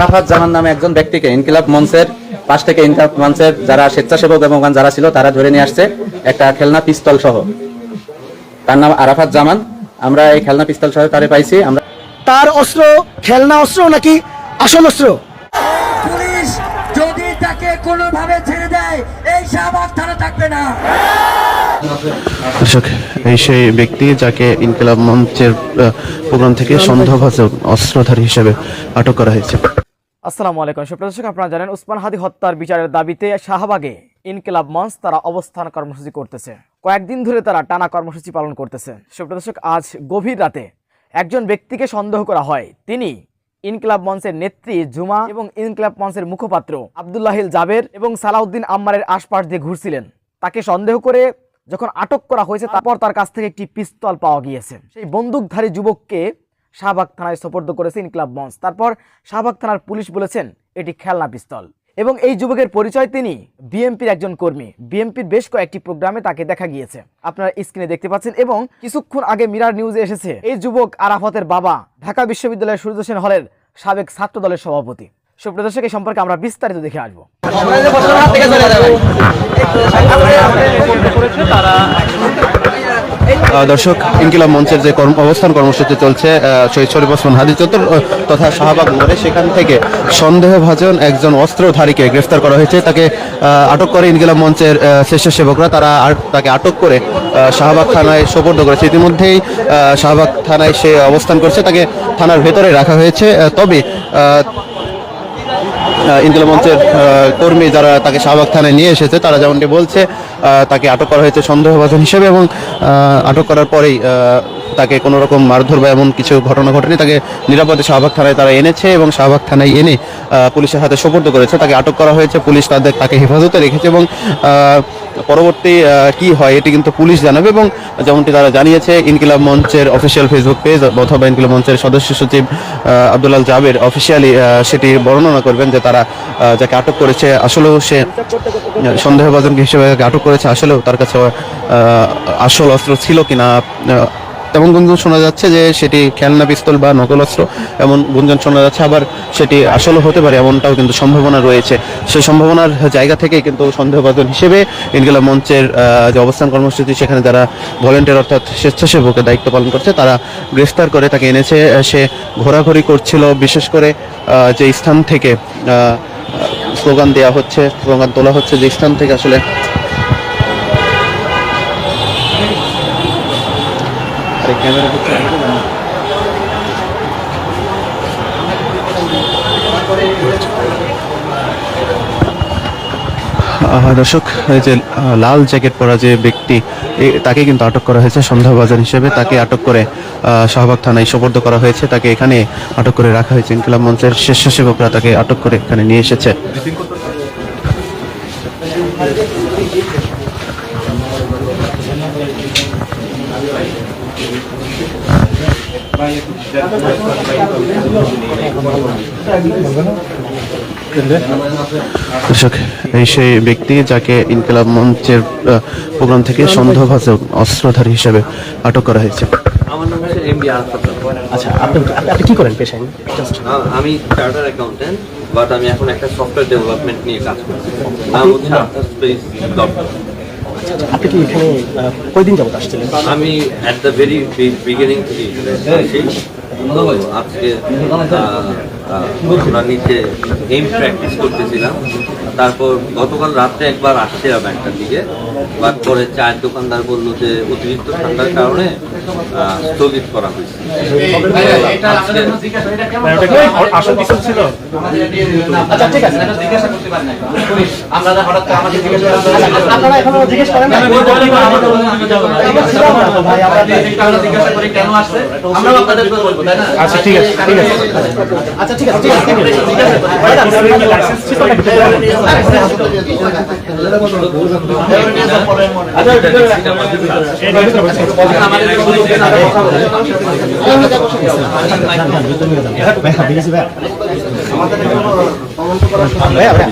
আরাফাত জামান নামে একজন ব্যক্তিকে ইনকিলাব মঞ্চের পাশ থেকে ইনকিলাব মঞ্চের যারা স্বেচ্ছাসেবক এবং যারা ছিল, তারা ধরে নিয়ে আসছে একটা খেলনা পিস্তল সহ। তার নাম আরাফাত জামান। আমরা এই খেলনা পিস্তল সহ তারে পাইছি। আমরা তার অস্ত্র, খেলনা অস্ত্র নাকি আসল অস্ত্র? কোনোভাবে ছেড়ে দেয় এই শাহবাগ থানা থাকবে না। দর্শক এই সেই ব্যক্তি যাকে ইনকিলাব মঞ্চের প্রোগ্রাম থেকে সন্দেহভাজন অস্ত্রধারী হিসেবে আটক করা হয়েছে। আসসালামু আলাইকুম। সুপ্রিয় দর্শক আপনারা জানেন উসমান হাদি হত্যার বিচারের দাবিতে শাহবাগে ইনকিলাব মঞ্চ তারা অবস্থান কর্মসূচি করতেছে। কয়েকদিন ধরে তারা টানা কর্মসূচি পালন করতেছে। সুপ্রিয় দর্শক আজ গভীর রাতে একজন ব্যক্তিকে সন্দেহ করা হয়। তিনি ইনকিলাব মঞ্চের নেত্রী জুমা এবং ইনকিলাব মঞ্চের মুখপাত্র আবদুল্লাহিল জাবের এবং সালাউদ্দিন আম্মারের আশপাশ দিয়ে ঘুরছিলেন। তাকে সন্দেহ করে যখন আটক করা হয়েছে, তারপর তার কাছ থেকে একটি পিস্তল পাওয়া গিয়েছে। সেই বন্দুকধারী যুবককে শাহবাগ থানায় সোপর্দ করেছে ইনকিলাব মঞ্চ। তারপর শাহবাগ থানার পুলিশ বলেছেন, এটি খেলনা পিস্তল। এবং এই যুবকের পরিচয় তিনি বিএমপির একজন কর্মী। বিএমপির বেশ কয়েকটি প্রোগ্রামে তাকে দেখা গিয়েছে। আপনারা স্ক্রিনে দেখতে পাচ্ছেন এবং কিছুক্ষণ আগে মিরার নিউজে এসেছে, এই যুবক আরাফতের বাবা ঢাকা বিশ্ববিদ্যালয়ের সূর্য সেন হলের সাবেক ছাত্র দলের সভাপতি। সুপ্রিয় দর্শক এই সম্পর্কে আমরা বিস্তারিত দেখে আসব। আহ, দর্শক, ইনকিলাব মঞ্চের যে কর্ম, অবস্থান কর্মসূচি চলছে শহীদ শরীফ ওসমান হাদি চত্বর তথা শাহবাগ মোড়ে। সেখান থেকে সন্দেহভাজন একজন অস্ত্রধারীকে গ্রেফতার করা হয়েছে। তাকে আটক করে ইনকিলাব মঞ্চের স্বেচ্ছাসেবকরা। তারা তাকে আটক করে শাহবাগ থানায় সোপর্দ করেছে। ইতিমধ্যেই শাহবাগ থানায় সে অবস্থান করছে। তাকে থানার ভেতরে রাখা হয়েছে। তবে আহ, মঞ্চের কর্মী যারা তাকে শাহবাগ থানায় নিয়ে এসেছে তারা যেমনটি বলছে তাকে আটক করা হয়েছে সন্দেহভাজন হিসেবে এবং আটক করার পরেই তাকে কোনো রকম মারধর বা এমন কিছু ঘটনা ঘটেনি। তাকে নিরাপদে শাহবাগ থানায় তারা এনেছে এবং শাহবাগ থানায় এনে পুলিশের হাতে সোপর্দ করেছে। তাকে আটক করা হয়েছে পুলিশ তাদের তাকে হেফাজতে রেখেছে এবং পরবর্তী কি হয় এটি কিন্তু পুলিশ জানাবে এবং যেমনটি তারা জানিয়েছে, ইনকিলাব মঞ্চের অফিসিয়াল ফেসবুক পেজ অথবা ইনকিলাব মঞ্চের সদস্য সচিব আবদুল্লাল জাবের অফিসিয়ালি সেটি বর্ণনা করবেন যে তারা যাকে আটক করেছে, আসলেও সে সন্দেহভাজনকে সন্দেহভাজন হিসেবে আটক করেছে, আসলেও তার কাছে আসল অস্ত্র ছিল কিনা তেমন গুঞ্জন শোনা যাচ্ছে যে সেটি খেলনা পিস্তল বা নকল অস্ত্র এমন গুঞ্জন শোনা যাচ্ছে, আবার সেটি আসলে হতে পারে এমনটাও কিন্তু সম্ভাবনা রয়েছে। সেই সম্ভাবনার জায়গা থেকে কিন্তু সন্দেহভাজন হিসেবে ইনকিলাব মঞ্চের যে অবস্থান কর্মসূচি, সেখানে যারা ভলেন্টিয়ার অর্থাৎ স্বেচ্ছাসেবকের দায়িত্ব পালন করছে, তারা গ্রেফতার করে তাকে এনেছে। সে ঘোরাঘুরি করছিল, বিশেষ করে যে স্থান থেকে স্লোগান দেওয়া হচ্ছে, স্লোগান তোলা হচ্ছে যে স্থান থেকে আসলে ক্যামেরা আহ, দর্শক যে লাল জ্যাকেট পরা যে ব্যক্তি তাকে কিন্তু আটক করা হয়েছে সন্দেহভাজন হিসেবে। তাকে আটক করে শাহবাগ থানায় সোপর্দ করা হয়েছে। তাকে এখানে আটক করে রাখা হয়েছে। ইনকিলাব মঞ্চের স্বেচ্ছাসেবকরা তাকে আটক করে এখানে নিয়ে এসেছে। দর্শক এই সেই ব্যক্তি যাকে ইনকিলাব মঞ্চের প্রোগ্রাম থেকে সন্দেহভাজন অস্ত্রধারী হিসেবে আটক করা হয়েছে। আমার নাম হচ্ছে এম আচ্ছা আপনি আপনি কি করেন পেশায়? আ- আমি চার্টার অ্যাকাউন্টেন্ট বাট আমি এখন একটা সফটওয়্যার ডেভেলপমেন্ট নিয়ে কাজ করছি। নাম হচ্ছে আর্থার স্পেস ডট আপনি কি এখানে কয়দিন যাবত আসছিলেন? আমি অ্যাট দ্য ভেরি বিগিনিং থেকে আজকে আমরা নিচে এম প্র্যাকটিস করতেছিলাম তারপর গতকাল রাত্রে একবার আসছিলাম একটার দিকে বাট পরে চায়ের দোকানদার বলল যে অতিরিক্ত ঠান্ডার কারণে স্থগিত করা হয়েছে আচ্ছা ঠিক আছে আপনারা এখনও জিজ্ঞেস করেন না? ভাই, আমরা- আচ্ছা ঠিক আছে ঠিক আছে আচ্ছা ঠিক আছে ঠিক আছে ঠিক আছে ম্যাডাম,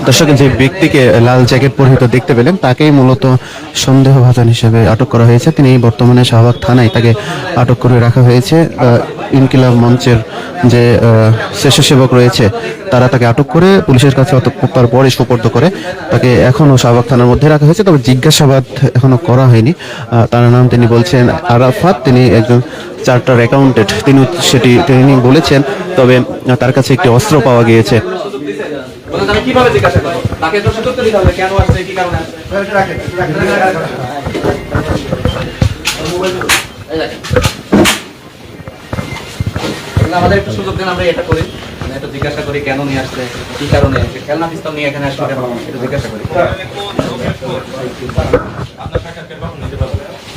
দর্শক যে ব্যক্তিকে লাল জ্যাকেট পরিহিত দেখতে পেলেন তাকেই মূলত সন্দেহভাজন হিসেবে আটক করা হয়েছে তিনি বর্তমানে শাহবাগ থানায় তাকে আটক করে রাখা হয়েছে আহ, ইনকিলাব মঞ্চের যে স্বেচ্ছাসেবক রয়েছে তারা তাকে আটক করে পুলিশের কাছে অতঃপর পরে সুপর্দ করে। তাকে এখনও শাহবাগ থানার মধ্যে রাখা হয়েছে তবে জিজ্ঞাসাবাদ এখনও করা হয়নি। তার নাম তিনি বলছেন আরাফাত তিনি একজন চার্টার অ্যাকাউন্টেন্ট তিনি সেটি তিনি বলেছেন তবে তার কাছে একটি অস্ত্র পাওয়া গিয়েছে। কীভাবে জিজ্ঞাসা করব? তাকে তো সুযোগ তো দিতে হবে কেন আসছে কি কারণে আসছে? আমাদের একটু সুযোগ দেন আমরা এটা করি। মানে জিজ্ঞাসা করি কেন নিয়ে আসছে কি কারণে? খেলনা পিস্তল নিয়ে এখানে আসছে কেন? জিজ্ঞাসা করি।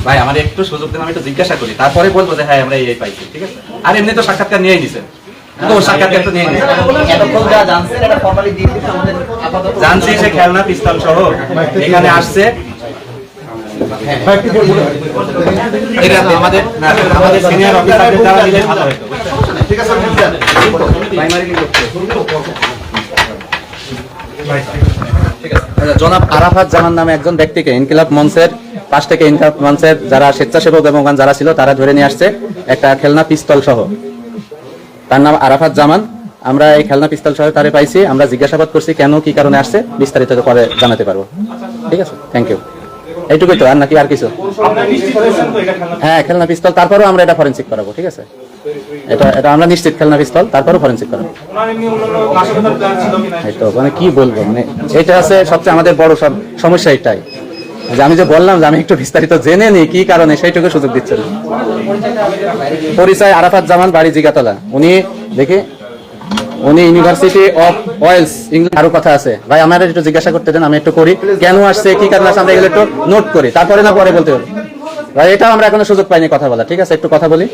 ভাই আমার একটু সুযোগ দেন আমি একটু জিজ্ঞাসা করি। তারপরে বলব যে হ্যাঁ আমরা এই পাইছি ঠিক আছে? আর এমনি তো সাক্ষাৎকার নিয়েই নিছেন নিয়ে নিছেন আমাদের জানছি সে খেলনা পিস্তল সহ এখানে আসছে। আমাদের আমাদের সিনিয়র অফিসারদের দ্বারা দিলে ভালো হতো। প্রাইমারি কি করতে? আচ্ছা, জনাব আরাফাত জামান নামে একজন ব্যক্তিকে ইনকিলাব মঞ্চের পাশ থেকে ইনকিলাব মঞ্চের যারা স্বেচ্ছাসেবক এবং যারা ছিল তারা ধরে নিয়ে আসছে একটা খেলনা পিস্তল সহ। তার নাম আরাফাত জামান। আমরা এই খেলনা পিস্তল সহ তারে পাইছি। আমরা জিজ্ঞাসাবাদ করছি কেন কি কারণে আসছে বিস্তারিত পরে জানাতে পারব। ঠিক আছে? থ্যাংক ইউ এইটুকুই তো আর নাকি আর কিছু? হ্যাঁ খেলনা পিস্তল তারপরেও আমরা এটা ফরেন্সিক করাবো ঠিক আছে? এটা এটা আমরা নিশ্চিত খেলনা পিস্তল তারপরেও ফরেন্সিক এই তো মানে কি বলব মানে এটা আছে সবচেয়ে আমাদের বড় সব সমস্যা এটাই। যে আমি যে বললাম যে আমি একটু বিস্তারিত জেনে নি কি কারণে সেইটুকু সুযোগ দিচ্ছে না। পরিচয় আরাফাত জামান, বাড়ি জিগাতলা। উনি, দেখি, উনি ইউনিভার্সিটি অফ ওয়েলস ইংল্যান্ড আরও কথা আছে। ভাই, আমার একটু জিজ্ঞাসা করতে দেন, আমি একটু করি। কেন আসছে, কি কারণে আসছে, আমরা এগুলো একটু নোট করি। তারপরে না, পরে বলতে হবে ভাই এটা আমরা এখনও সুযোগ পাইনি কথা বলা ঠিক আছে? একটু কথা বলি।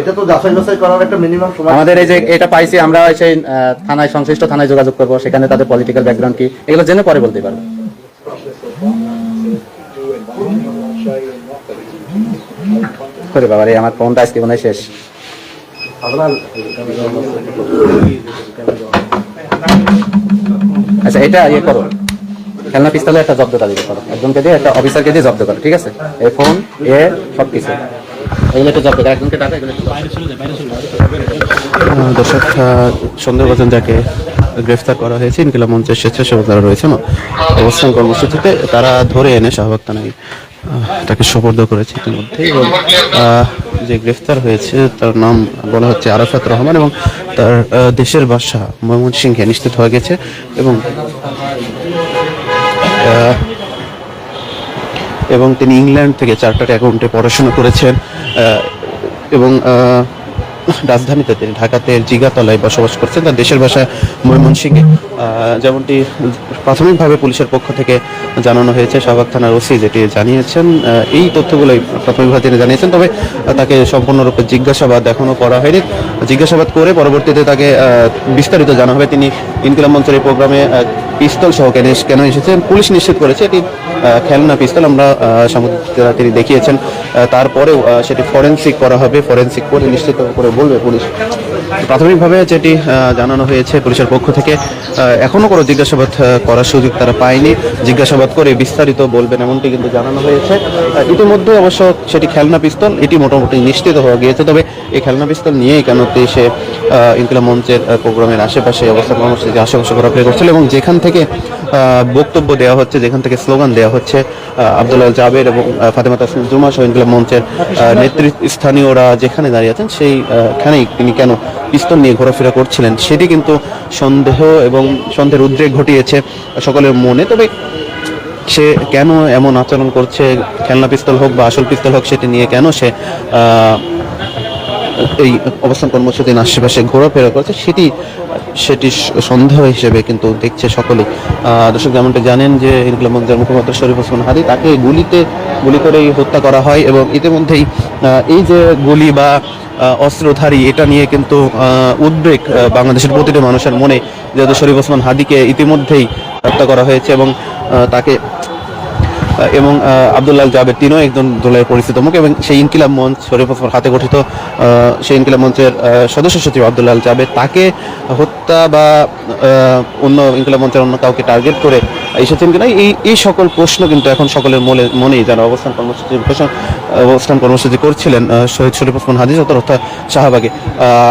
এটা তো যাচাই বাছাই করার একটা মিনিমাম সময়। আমাদের এই যে এটা পাইছি আমরা সেই থানায় সংশ্লিষ্ট থানায় যোগাযোগ করব সেখানে তাদের পলিটিক্যাল ব্যাকগ্রাউন্ড কি এগুলো জেনে পরে বলতে পারব। করে বাবা রে আমার ফোনটা আজকে মনে শেষ। আচ্ছা এটা ইয়ে করো। খেলনা পিস্তলে একটা জব্দ তালিকা করো। একজনকে দিয়ে একটা অফিসারকে দিয়ে জব্দ করো ঠিক আছে? এই ফোন এ সব কিছু দর্শক সন্দেহভাজন যাকে গ্রেফতার করা হয়েছে ইনকিলাব মঞ্চের স্বেচ্ছাসেবক যারা রয়েছে না অবস্থান কর্মসূচিতে তারা ধরে এনে শাহবাগ থানায় তাকে সোপর্দ করেছে ইতিমধ্যে এবং যে গ্রেফতার হয়েছে তার নাম বলা হচ্ছে আরাফাত রহমান এবং তার দেশের বাসা ময়মনসিংহে নিশ্চিত হয়ে গেছে এবং এবং তিনি ইংল্যান্ড থেকে চার্টার্ড অ্যাকাউন্টে পড়াশোনা করেছেন। এবং রাজধানীতে তিনি ঢাকাতে জিগাতলায় বসবাস করছেন। তার দেশের ভাষায় ময়মনসিংহে। যেমনটি প্রাথমিকভাবে পুলিশের পক্ষ থেকে জানানো হয়েছে, শাহবাগ থানার ওসি যেটি জানিয়েছেন এই তথ্যগুলোই প্রাথমিকভাবে তিনি জানিয়েছেন। তবে তাকে সম্পূর্ণরূপে জিজ্ঞাসাবাদ এখনও করা হয়নি। জিজ্ঞাসাবাদ করে পরবর্তীতে তাকে বিস্তারিত জানা হবে। তিনি ইনকিলাম মঞ্চের এই প্রোগ্রামে পিস্তল সহ কেন কেন এসেছেন? পুলিশ নিশ্চিত করেছে এটি খেলনা পিস্তল। আমরা আহ, সামুদ্রিক তিনি দেখিয়েছেন। তারপরেও সেটি ফরেন্সিক করা হবে। ফরেন্সিক করে নিশ্চিত করে বলবে পুলিশ। প্রাথমিকভাবে যেটি জানানো হয়েছে পুলিশের পক্ষ থেকে আহ, এখনও কোনো জিজ্ঞাসাবাদ করার সুযোগ তারা পায়নি। জিজ্ঞাসাবাদ করে বিস্তারিত বলবেন এমনটি কিন্তু জানানো হয়েছে। ইতিমধ্যে অবশ্য সেটি খেলনা পিস্তল এটি মোটামুটি নিশ্চিত হওয়া গিয়েছে তবে এই খেলনা পিস্তল নিয়েই কেন সে ইনকিলাব মঞ্চের প্রোগ্রামের আশেপাশে অবস্থান কর্মসূচি আশেপাশে ঘোরাফেরা করছিল এবং যেখান থেকে বক্তব্য দেওয়া হচ্ছে যেখান থেকে স্লোগান দেওয়া হচ্ছে আব্দুল্লাহ জাবের এবং ফাতেমা তাসলিম জুমা সহ ইনকিলাব মঞ্চের নেতৃস্থানীয়রা যেখানে দাঁড়িয়ে আছেন সেইখানেই তিনি কেন পিস্তল নিয়ে ঘোরাফেরা করছিলেন, সেটি কিন্তু সন্দেহ এবং সন্দেহের উদ্রেক ঘটিয়েছে সকলের মনে। তবে সে কেন এমন আচরণ করছে, খেলনা পিস্তল হোক বা আসল পিস্তল হোক, সেটি নিয়ে কেন সে এই অবস্থান কর্মসূচির আশেপাশে ঘোরাফেরা করছে, সেটি সেটি সন্দেহ হিসেবে কিন্তু দেখছে সকলেই দর্শক যেমনটা জানেন যে ইনকলাম মঞ্চের মুখপাত্র শরীফ ওসমান হাদি, তাকে গুলিতে, গুলি করেই হত্যা করা হয় এবং ইতিমধ্যেই এই যে গুলি বা অস্ত্রধারী, এটা নিয়ে কিন্তু উদ্বেগ বাংলাদেশের প্রতিটি মানুষের মনে, যেহেতু শরীফ ওসমান হাদিকে ইতিমধ্যেই হত্যা করা হয়েছে এবং তাকে এবং আহ, আব্দুল্লাহ জাবের তিনিও একজন দলের পরিচিত মুখ এবং সেই ইনকিলাব মঞ্চ শরীফ ওসমান হাতে গঠিত সেই ইনকিলাব মঞ্চের সদস্য সচিব আব্দুল্লাহ জাবের তাকে হত্যা বা অন্য ইনকিলাব মঞ্চের অন্য কাউকে টার্গেট করে এসেছেন কিনা এই এই সকল প্রশ্ন কিন্তু এখন সকলের মনে মনেই যারা অবস্থান কর্মসূচি অবস্থান কর্মসূচি করছিলেন শহীদ শরীফ ওসমান হাদিস অর্থাৎ শাহবাগে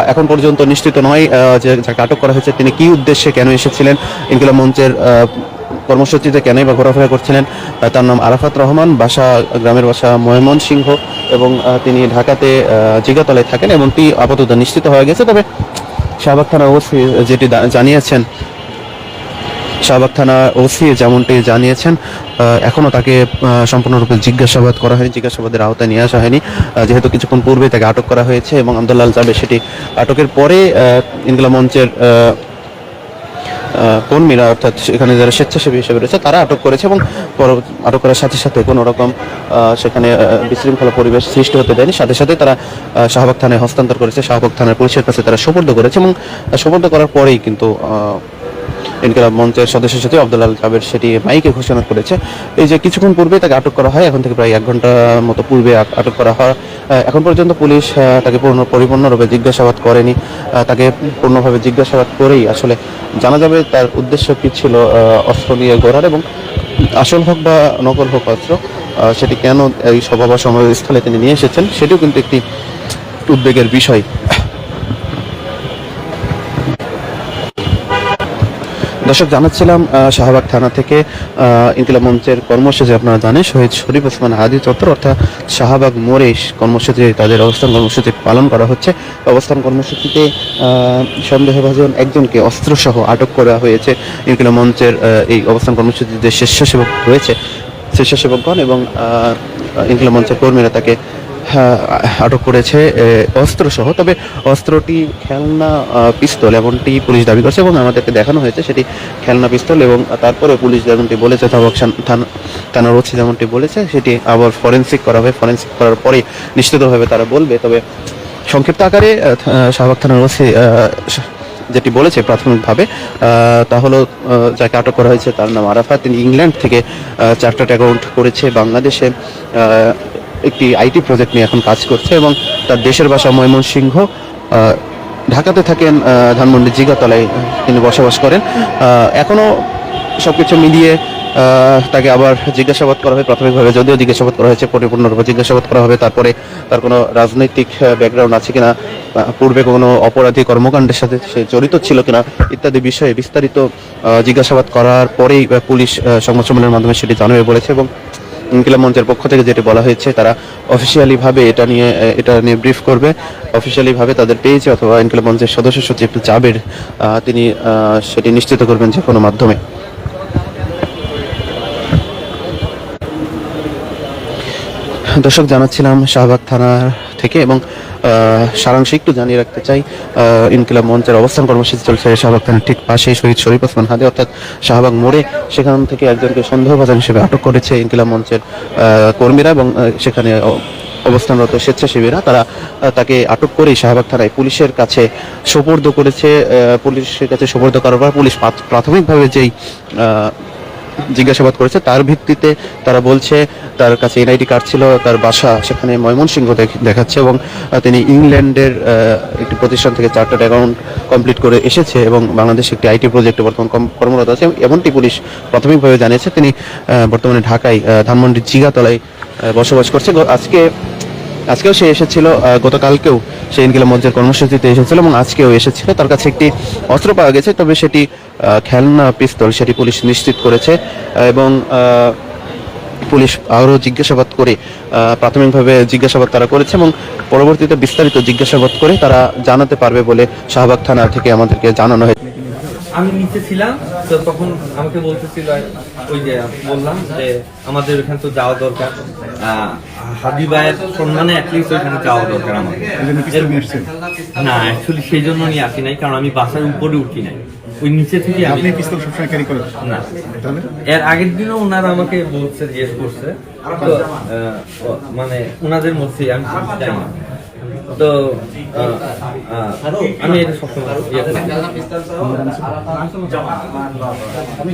এখন পর্যন্ত নিশ্চিত নয় যে যাকে আটক করা হয়েছে তিনি কি উদ্দেশ্যে কেন এসেছিলেন ইনকিলাব মঞ্চের কর্মসূচিতে কেনই বা ঘোরাফেরা করছিলেন তার নাম আরাফাত রহমান বাসা গ্রামের বাসা ময়মন সিংহ এবং তিনি ঢাকাতে জিগাতলায় থাকেন এমনটি আপাতত নিশ্চিত হয়ে গেছে। তবে শাহবাগ থানা ওসি যেটি জানিয়েছেন শাহবাগ থানা ওসি যেমনটি জানিয়েছেন আহ, এখনও তাকে সম্পূর্ণরূপে জিজ্ঞাসাবাদ করা হয়নি জিজ্ঞাসাবাদের আওতায় নিয়ে আসা হয়নি। যেহেতু কিছুক্ষণ পূর্বে তাকে আটক করা হয়েছে এবং আব্দুল্লাল জাবে সেটি আটকের পরে আহ, মঞ্চের কর্মীরা অর্থাৎ সেখানে যারা স্বেচ্ছাসেবী হিসেবে রয়েছে, তারা আটক করেছে এবং আটক করার সাথে সাথে কোনো রকম সেখানে বিশৃঙ্খলা পরিবেশ সৃষ্টি হতে দেয়নি। সাথে সাথে তারা শাহবাগ থানায় হস্তান্তর করেছে। শাহবাগ থানার পুলিশের কাছে তারা সোপর্দ করেছে এবং সোপর্দ করার পরেই কিন্তু ইনকিলাব মঞ্চের সদস্য সচিব আব্দুল্লাল কাবের সেটি মাইকে ঘোষণা করেছে। এই যে কিছুক্ষণ পূর্বে তাকে আটক করা হয়, এখন থেকে প্রায় এক ঘণ্টা মতো পূর্বে আটক করা হয়। এখন পর্যন্ত পুলিশ তাকে পূর্ণ পরিপূর্ণরূপে জিজ্ঞাসাবাদ করেনি। তাকে পূর্ণভাবে জিজ্ঞাসাবাদ করেই আসলে জানা যাবে তার উদ্দেশ্য কি ছিল অস্ত্র নিয়ে ঘোরার এবং আসল হোক বা নকল হোক অস্ত্র সেটি কেন এই সভা বা সমাবেশস্থলে তিনি নিয়ে এসেছেন, সেটিও কিন্তু একটি উদ্বেগের বিষয়। দর্শক জানাচ্ছিলাম শাহবাগ থানা থেকে আহ, ইনকিলাব মঞ্চের কর্মসূচি আপনারা জানেন শহীদ শরীফ ওসমান হাদি চত্বর অর্থাৎ শাহবাগ মোড়ে কর্মসূচি তাদের অবস্থান কর্মসূচি পালন করা হচ্ছে। অবস্থান কর্মসূচিতে সন্দেহভাজন একজনকে অস্ত্রসহ আটক করা হয়েছে। ইনকিলাব মঞ্চের এই অবস্থান কর্মসূচিতে স্বেচ্ছাসেবক রয়েছে স্বেচ্ছাসেবকগণ এবং আহ, ইনকিলাব মঞ্চের কর্মীরা তাকে আটক করেছে অস্ত্র সহ তবে অস্ত্রটি, খেলনা পিস্তল এমনটি পুলিশ দাবি করছে এবং আমাদেরকে দেখানো হয়েছে সেটি খেলনা, পিস্তল এবং তারপরে পুলিশ যেমনটি বলেছে, থানা থানার ওসি যেমনটি বলেছে, সেটি আবার ফরেন্সিক করা হবে। ফরেন্সিক করার পরে নিশ্চিতভাবে তারা বলবে। তবে সংক্ষিপ্ত আকারে শাহবাগ থানার ওসি যেটি বলেছে প্রাথমিকভাবে তা হলো যাকে আটক করা হয়েছে তার নাম আরাফাত। তিনি ইংল্যান্ড থেকে চার্টার্ড অ্যাকাউন্ট করেছে বাংলাদেশে। একটি আইটি প্রজেক্ট নিয়ে এখন কাজ করছে এবং তার দেশের বাসা ময়মনসিংহ ঢাকাতে থাকেন ধানমন্ডি জিগাতলায় তিনি বসবাস করেন। আহ, সব কিছু মিলিয়ে তাকে আবার জিজ্ঞাসাবাদ করা হয় প্রাথমিকভাবে যদিও জিজ্ঞাসাবাদ করা হয়েছে পরিপূর্ণরূপে জিজ্ঞাসাবাদ করা হবে তারপরে তার কোনো রাজনৈতিক ব্যাকগ্রাউন্ড আছে কিনা পূর্বে কোনো অপরাধী কর্মকাণ্ডের সাথে সে জড়িত ছিল কিনা ইত্যাদি বিষয়ে বিস্তারিত জিজ্ঞাসাবাদ করার পরেই পুলিশ সংবাদ সম্মেলনের মাধ্যমে সেটি জানাবে বলেছে এবং ইনকিলাব মঞ্চের পক্ষ থেকে যেটি বলা হয়েছে, তারা অফিসিয়ালিভাবে এটা নিয়ে এটা নিয়ে ব্রিফ করবে। অফিসিয়ালিভাবে তাদের পেয়েছে অথবা ইনকিলাব মঞ্চের সদস্য সচিব জাবের তিনি সেটি নিশ্চিত করবেন যে কোনো মাধ্যমে। দর্শক, জানাচ্ছিলাম শাহবাগ থানার থেকে এবং সারাংশে একটু জানিয়ে রাখতে চাই ইনকিলাব মঞ্চের অবস্থান কর্মসূচি চলছে শাহবাগ থানার ঠিক পাশে শহীদ শরীফ ওসমান হাদি, অর্থাৎ শাহবাগ মোড়ে। সেখান থেকে একজনকে সন্দেহভাজন হিসেবে আটক করেছে ইনকিলাব মঞ্চের কর্মীরা এবং সেখানে অবস্থানরত স্বেচ্ছাসেবীরা। তারা তাকে আটক করেই শাহবাগ থানায় পুলিশের কাছে সোপর্দ করেছে পুলিশের কাছে সোপর্দ করার পর পুলিশ প্রাথমিকভাবে যেই জিজ্ঞাসাবাদ করেছে। তার ভিত্তিতে তারা বলছে, তার কাছে এনআইডি কার্ড ছিল, তার বাসা সেখানে ময়মনসিংহ দেখ- দেখাচ্ছে এবং তিনি ইংল্যান্ডের একটি প্রতিষ্ঠান থেকে চার্টার্ড অ্যাকাউন্ট কমপ্লিট করে এসেছে এবং বাংলাদেশ একটি আইটি প্রজেক্টে বর্তমান কর্মরত আছে এমনটি পুলিশ প্রাথমিকভাবে জানিয়েছে। তিনি বর্তমানে ঢাকায় ধানমন্ডির জিগাতলায় বসবাস করছে। আজকে আজকেও সে এসেছিল গতকালকেও সে ইনকিলাব মঞ্চের কর্মসূচিতে এসেছিল এবং আজকেও এসেছিল। তার কাছে একটি অস্ত্র পাওয়া গেছে, তবে সেটি খেলনা, পিস্তল সেটি পুলিশ নিশ্চিত করেছে এবং পুলিশ আরও জিজ্ঞাসাবাদ করে প্রাথমিকভাবে জিজ্ঞাসাবাদ তারা করেছে এবং পরবর্তীতে বিস্তারিত জিজ্ঞাসাবাদ করে তারা জানাতে পারবে বলে শাহবাগ থানা থেকে আমাদেরকে জানানো হয়েছে। আমি নিচে ছিলাম তো তখন আমাকে বলতেছিল ওই যে বললাম যে আমাদের ওখানে তো যাওয়া দরকার। হাবিবায়ের সম্মানে অ্যাটলিস্ট ওইখানে যাওয়া দরকার আমাদের। না অ্যাকচুয়ালি সেই জন্য নিয়ে আসি নাই কারণ আমি বাসার উপরে উঠি নাই। ওই নিচে থেকে আপনি পিস্তল সবসময় ক্যারি করেন? না। এর আগের দিনও ওনারা আমাকে বলছে জিজ্ঞেস করছে। মানে। ওনাদের মধ্যে আমি জানি তো আমি এটা সবসময় ইয়ে করি। আমি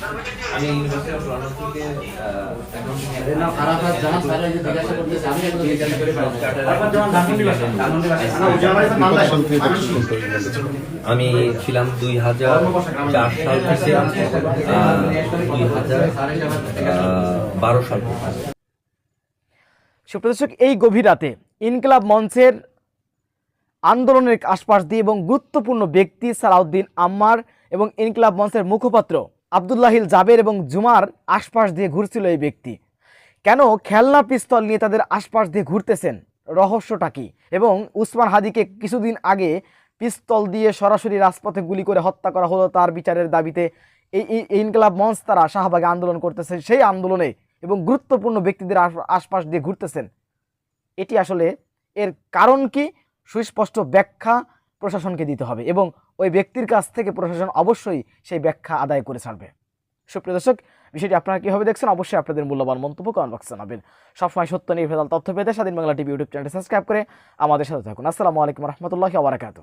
ইউনিভার্সিটি অফ লন্ডন থেকে আহ, এখন আমি ছিলাম দুই হাজার চার সাল থেকে দুই হাজার বারো সাল সুপ্রদর্শক এই গভীর রাতে ইনকলাব মঞ্চের আন্দোলনের আশপাশ দিয়ে এবং গুরুত্বপূর্ণ ব্যক্তি সালাউদ্দিন আম্মার এবং ইনকলাব মঞ্চের মুখপাত্র আবদুল্লাহিল জাবের এবং জুমার আশপাশ দিয়ে ঘুরছিল এই ব্যক্তি। কেন খেলনা পিস্তল নিয়ে তাদের আশপাশ দিয়ে ঘুরতেছেন? রহস্যটা কি? এবং উসমান হাদিকে কিছুদিন আগে পিস্তল দিয়ে সরাসরি রাজপথে গুলি করে হত্যা করা হলো তার বিচারের দাবিতে। এই ইনকলাব মঞ্চ তারা শাহবাগে আন্দোলন করতেছে, সেই আন্দোলনে এবং গুরুত্বপূর্ণ ব্যক্তিদের আশপাশ দিয়ে ঘুরতেছেন। এটি আসলে এর কারণ কি? সুস্পষ্ট ব্যাখ্যা প্রশাসনকে দিতে হবে এবং ওই ব্যক্তির কাছ থেকে প্রশাসন অবশ্যই সেই ব্যাখ্যা আদায় করে ছাড়বে। সুপ্রিয় দর্শক, বিষয়টি আপনারা কীভাবে দেখছেন অবশ্যই আপনাদের মূল্যবান মন্তব্য কমেন্ট বক্সে জানাবেন। সবসময় সত্য নির্ভেজাল তথ্য পেতে Swadhin Bangla TV YouTube channel subscribe করে আমাদের সাথে থাকুন। আসসালামু আলাইকুম রহমতুল্লাহ আবরাকাতু